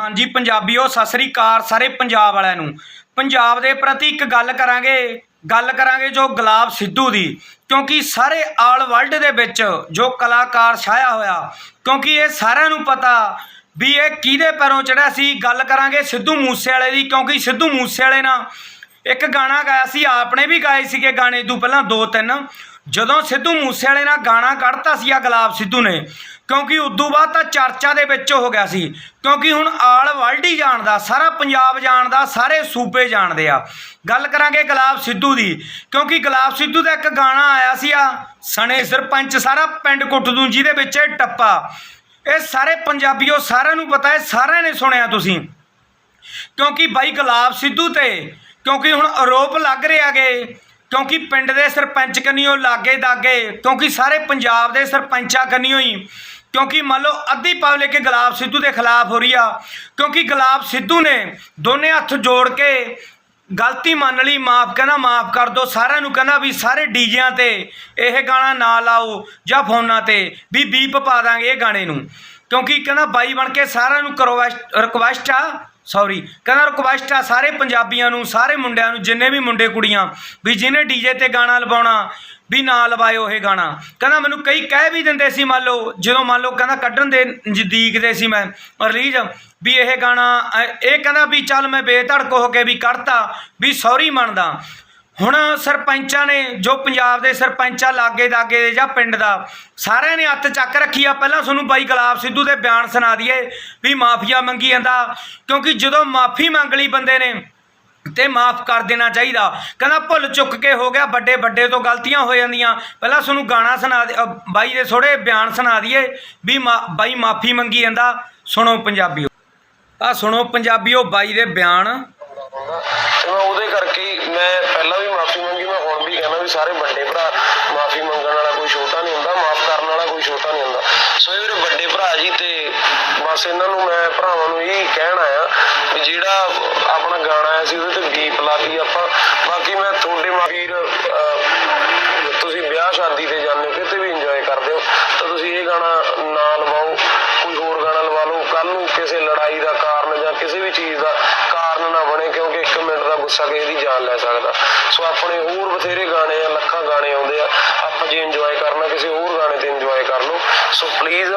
ਹਾਂਜੀ, ਪੰਜਾਬੀਓ, ਸਤਿ ਸ੍ਰੀ ਅਕਾਲ ਸਾਰੇ ਪੰਜਾਬ ਵਾਲਿਆਂ ਨੂੰ। ਪੰਜਾਬ ਦੇ ਪ੍ਰਤੀ ਇੱਕ ਗੱਲ ਕਰਾਂਗੇ ਗੱਲ ਕਰਾਂਗੇ ਜੋ ਗੁਲਾਬ ਸਿੱਧੂ ਦੀ, ਕਿਉਂਕਿ ਸਾਰੇ ਆਲ ਵਰਲਡ ਦੇ ਵਿੱਚ ਜੋ ਕਲਾਕਾਰ ਛਾਇਆ ਹੋਇਆ, ਕਿਉਂਕਿ ਇਹ ਸਾਰਿਆਂ ਨੂੰ ਪਤਾ ਵੀ ਇਹ ਕਿਹਦੇ ਪੈਰੋਂ ਚੜਿਆ ਸੀ। ਗੱਲ ਕਰਾਂਗੇ ਸਿੱਧੂ ਮੂਸੇ ਵਾਲੇ ਦੀ, ਕਿਉਂਕਿ ਸਿੱਧੂ ਮੂਸੇ ਵਾਲੇ ਨਾਲ ਇੱਕ ਗਾਣਾ ਗਾਇਆ ਸੀ, ਆਪਨੇ ਵੀ ਗਾਏ ਸੀਗੇ ਗਾਣੇ ਤੋਂ ਪਹਿਲਾਂ ਦੋ ਤਿੰਨ। ਜਦੋਂ ਸਿੱਧੂ ਮੂਸੇਵਾਲੇ ਨਾਲ ਗਾਣਾ ਕੱਢਤਾ ਸੀ ਆ ਗੁਲਾਬ ਸਿੱਧੂ ਨੇ, ਕਿਉਂਕਿ ਉਦੋਂ ਬਾਅਦ ਤਾਂ ਚਰਚਾ ਦੇ ਵਿੱਚ ਹੋ ਗਿਆ ਸੀ, ਕਿਉਂਕਿ ਹੁਣ ਆਲ ਵਰਲਡ ਹੀ ਜਾਣਦਾ, ਸਾਰਾ ਪੰਜਾਬ ਜਾਣਦਾ, ਸਾਰੇ ਸੂਬੇ ਜਾਣਦੇ ਆ। ਗੱਲ ਕਰਾਂਗੇ ਗੁਲਾਬ ਸਿੱਧੂ ਦੀ, ਕਿਉਂਕਿ ਗੁਲਾਬ ਸਿੱਧੂ ਦਾ ਇੱਕ ਗਾਣਾ ਆਇਆ ਸੀ ਆ, ਸਣੇ ਸਰਪੰਚ ਸਾਰਾ ਪਿੰਡ ਕੁੱਟਦੂ ਜਿਹਦੇ ਵਿੱਚ ਇਹ ਟੱਪਾ। ਇਹ ਸਾਰੇ ਪੰਜਾਬੀਓ ਸਾਰਿਆਂ ਨੂੰ ਪਤਾ ਹੈ, ਸਾਰਿਆਂ ਨੇ ਸੁਣਿਆ ਤੁਸੀਂ। ਕਿਉਂਕਿ ਬਾਈ ਗੁਲਾਬ ਸਿੱਧੂ ਤੇ, ਕਿਉਂਕਿ ਹੁਣ ਆਰੋਪ ਲੱਗ ਰਿਹਾ ਗਏ ਕਿਉਂਕਿ ਪਿੰਡ ਦੇ ਸਰਪੰਚ ਕੰਨਿਓ ਲਾਗੇ ਦਾਗੇ, ਕਿਉਂਕਿ ਸਾਰੇ ਪੰਜਾਬ ਦੇ ਸਰਪੰਚਾਂ ਕੰਨਿਓ ਹੀ ਕਿਉਂਕਿ ਮੰਨ ਲਓ ਅੱਧੀ ਪਬਲਿਕ ਗੁਲਾਬ ਸਿੱਧੂ ਦੇ ਖਿਲਾਫ ਹੋ ਰਹੀ ਆ। ਕਿਉਂਕਿ ਗੁਲਾਬ ਸਿੱਧੂ ਨੇ ਦੋਨੇ ਹੱਥ ਜੋੜ ਕੇ ਗਲਤੀ ਮੰਨ ਲਈ, ਮਾਫ ਕਹਿੰਦਾ, ਮਾਫ ਕਰ ਦਿਓ ਸਾਰਿਆਂ ਨੂੰ ਕਹਿੰਦਾ ਵੀ ਸਾਰੇ ਡੀਜਿਆਂ ਤੇ ਇਹ ਗਾਣਾ ਨਾ ਲਾਓ ਜਾਂ ਫੋਨਾਂ ਤੇ ਵੀ ਬੀਪ ਪਾ ਦਾਂਗੇ ਇਹ ਗਾਣੇ ਨੂੰ। ਕਿਉਂਕਿ ਕਹਿੰਦਾ ਬਾਈ ਬਣ ਕੇ ਸਾਰਿਆਂ ਨੂੰ ਕਰੋ ਰਿਕਵੈਸਟ ਆ। ਸੌਰੀ, ਕਹਿੰਦਾ ਰਿਕਵੈਸਟ ਆ ਸਾਰੇ ਪੰਜਾਬੀਆਂ ਨੂੰ, ਸਾਰੇ ਮੁੰਡਿਆਂ ਨੂੰ, ਜਿੰਨੇ ਵੀ ਮੁੰਡੇ ਕੁੜੀਆਂ, ਵੀ ਜਿਹਨੇ ਡੀਜੇ ਤੇ ਗਾਣਾ ਲਵਾਉਣਾ, ਵੀ ਨਾ ਲਵਾਇਓ ਇਹ ਗਾਣਾ। ਕਹਿੰਦਾ ਮੈਨੂੰ ਕਈ ਕਹਿ ਵੀ ਦਿੰਦੇ ਸੀ, ਮੰਨ ਲਓ, ਜਦੋਂ ਮੰਨ ਲਓ ਕਹਿੰਦਾ ਕੱਢਣ ਦੇ ਨਜ਼ਦੀਕ ਦੇ ਸੀ ਮੈਂ, ਰਿਲੀਜ਼, ਵੀ ਇਹ ਗਾਣਾ, ਇਹ ਕਹਿੰਦਾ ਵੀ ਚੱਲ ਮੈਂ ਬੇਧੜਕ ਹੋ ਕੇ ਵੀ ਕੱਢਤਾ, ਵੀ ਸੌਰੀ ਮੰਨਦਾ। ਹੁਣ ਸਰਪੰਚਾਂ ਨੇ, ਜੋ ਪੰਜਾਬ ਦੇ ਸਰਪੰਚਾਂ ਲਾਗੇ ਦਾਗੇ ਦੇ ਜਾਂ ਪਿੰਡ ਦਾ, ਸਾਰਿਆਂ ਨੇ ਹੱਥ ਚੱਕ ਰੱਖੀ ਆ। ਪਹਿਲਾਂ ਤੁਹਾਨੂੰ ਬਾਈ ਗੁਲਾਬ ਸਿੱਧੂ ਦੇ ਬਿਆਨ ਸੁਣਾ ਦਈਏ ਵੀ ਮਾਫੀਆ ਮੰਗੀ ਜਾਂਦਾ, ਕਿਉਂਕਿ ਜਦੋਂ ਮਾਫੀ ਮੰਗ ਲਈ ਬੰਦੇ ਨੇ, ਤੇ ਮਾਫ ਕਰ ਦੇਣਾ ਚਾਹੀਦਾ। ਕਹਿੰਦਾ ਭੁੱਲ ਚੁੱਕ ਕੇ ਹੋ ਗਿਆ, ਵੱਡੇ ਵੱਡੇ ਤੋਂ ਗਲਤੀਆਂ ਹੋ ਜਾਂਦੀਆਂ। ਪਹਿਲਾਂ ਤੁਹਾਨੂੰ ਗਾਣਾ ਸੁਣਾ ਦੇ- ਬਾਈ ਦੇ ਥੋੜੇ ਬਿਆਨ ਸੁਣਾ ਦਈਏ ਵੀ ਮਾ- ਬਾਈ ਮਾਫੀ ਮੰਗੀ ਜਾਂਦਾ। ਸੁਣੋ ਪੰਜਾਬੀਓ। ਆ ਸੁਣੋ ਪੰਜਾਬੀਓ ਬਾਈ ਦੇ ਬਿਆਨ। ਮੈਂ ਉਹਦੇ ਕਰਕੇ ਹੀ ਮੈਂ ਪਹਿਲਾਂ ਵੀ ਮਾਫੀ ਮੰਗੀ, ਮੈਂ ਹੁਣ ਵੀ ਕਹਿੰਦਾ ਵੀ ਸਾਰੇ ਵੱਡੇ ਭਰਾ ਮਾਫੀ ਮੰਗਣ ਵਾਲਾ ਕੋਈ ਛੋਟਾ ਨਹੀਂ ਹੁੰਦਾ, ਮਾਫ ਕਰਨ ਵਾਲਾ ਕੋਈ ਛੋਟਾ ਨਹੀਂ ਹੁੰਦਾ। ਸੋ ਇਹ ਮੇਰੇ ਵੱਡੇ ਭਰਾ ਜੀ ਤੇ ਬਸ ਇਹਨਾਂ ਨੂੰ ਮੈਂ ਭਰਾਵਾਂ ਨੂੰ ਇਹ ਕਹਿਣਾ ਆ ਵੀ ਜਿਹੜਾ ਆਪਣਾ ਗਾਣਾ ਆਇਆ ਸੀ, ਉਹਦੇ ਤੇ ਗੀਤ ਲਾਤੀ ਆਪਾਂ। ਬਾਕੀ ਮੈਂ ਤੁਹਾਡੇ ਮਾਫੀਰ ਤੁਸੀਂ ਵਿਆਹ ਸ਼ਾਦੀ ਤੇ ਜਾਂਦੇ ਹੋ, ਕਿਤੇ ਵੀ ਇੰਜੋਏ ਕਰਦੇ ਹੋ। ਮਿੰਟ ਕਿਸੇ ਦੀ ਜਾਨ ਲੈ ਸਕਦਾ। ਸੋ ਆਪਣੇ ਹੋਰ ਬਥੇਰੇ ਗਾਣੇ ਆ, ਲੱਖਾਂ ਗਾਣੇ ਆਉਂਦੇ ਆ, ਆਪਾਂ ਜੇ ਇੰਜੋਏ ਕਰਨਾ, ਕਿਸੇ ਹੋਰ ਗਾਣੇ ਤੇ ਇੰਜੋਏ ਕਰ ਲਓ। ਸੋ ਪਲੀਜ਼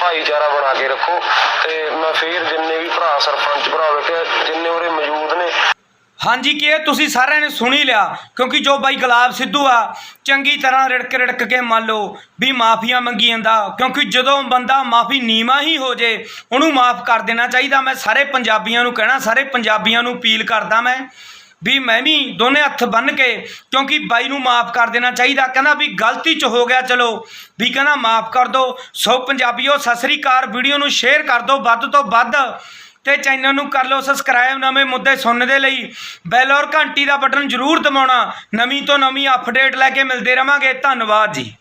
ਭਾਈਚਾਰਾ ਬਣਾ ਕੇ ਰੱਖੋ ਤੇ ਮੈਂ ਫੇਰ ਜਿੰਨੇ ਵੀ ਭਰਾ, ਸਰਪੰਚ ਭਰਾ ਬੈਠੇ ਜਿੰਨੇ ਉਰੇ ਮੌਜੂਦ ਨੇ। ਹਾਂਜੀ, ਕਿ ਇਹ ਤੁਸੀਂ ਸਾਰਿਆਂ ਨੇ ਸੁਣੀ ਲਿਆ? ਕਿਉਂਕਿ ਜੋ ਬਾਈ ਗੁਲਾਬ ਸਿੱਧੂ ਆ, ਚੰਗੀ ਤਰ੍ਹਾਂ ਰੜਕ ਰਿੜਕ ਕੇ ਮੰਨ ਲਓ ਵੀ ਮਾਫੀਆਂ ਮੰਗੀ ਜਾਂਦਾ, ਕਿਉਂਕਿ ਜਦੋਂ ਬੰਦਾ ਮਾਫੀ ਨੀਵਾ ਹੀ ਹੋ ਜੇ, ਉਹਨੂੰ ਮਾਫ ਕਰ ਦੇਣਾ ਚਾਹੀਦਾ। ਮੈਂ ਸਾਰੇ ਪੰਜਾਬੀਆਂ ਨੂੰ ਕਹਿਣਾ, ਸਾਰੇ ਪੰਜਾਬੀਆਂ ਨੂੰ ਅਪੀਲ ਕਰਦਾ ਮੈਂ। ਵੀ ਮੈਂ ਵੀ ਦੋਨੇ ਹੱਥ ਬੰਨ ਕੇ ਕਿਉਂਕਿ ਬਾਈ ਨੂੰ ਮਾਫ ਕਰ ਦੇਣਾ ਚਾਹੀਦਾ। ਕਹਿੰਦਾ ਵੀ ਗਲਤੀ ਚ ਹੋ ਗਿਆ, ਚਲੋ। ਵੀ ਕਹਿੰਦਾ ਮਾਫ ਕਰ ਦਿਓ ਸੋ ਪੰਜਾਬੀਓ, ਸਤਿ ਸ੍ਰੀ ਅਕਾਲ। ਵੀਡੀਓ ਨੂੰ ਸ਼ੇਅਰ ਕਰ ਦਿਓ ਵੱਧ ਤੋਂ ਵੱਧ ਤੇ ਚੈਨਲ ਨੂੰ ਕਰ ਲਓ ਸਬਸਕ੍ਰਾਈਬ ਨਵੇਂ ਮੁੱਦੇ ਸੁਣਨ ਦੇ ਲਈ। ਬੈਲ ਔਰ ਘੰਟੀ ਦਾ ਬਟਨ ਜ਼ਰੂਰ ਦਬਾਉਣਾ। ਨਵੀਂ ਤੋਂ ਨਵੀਂ ਅਪਡੇਟ ਲੈ ਕੇ ਮਿਲਦੇ ਰਵਾਂਗੇ। ਧੰਨਵਾਦ ਜੀ।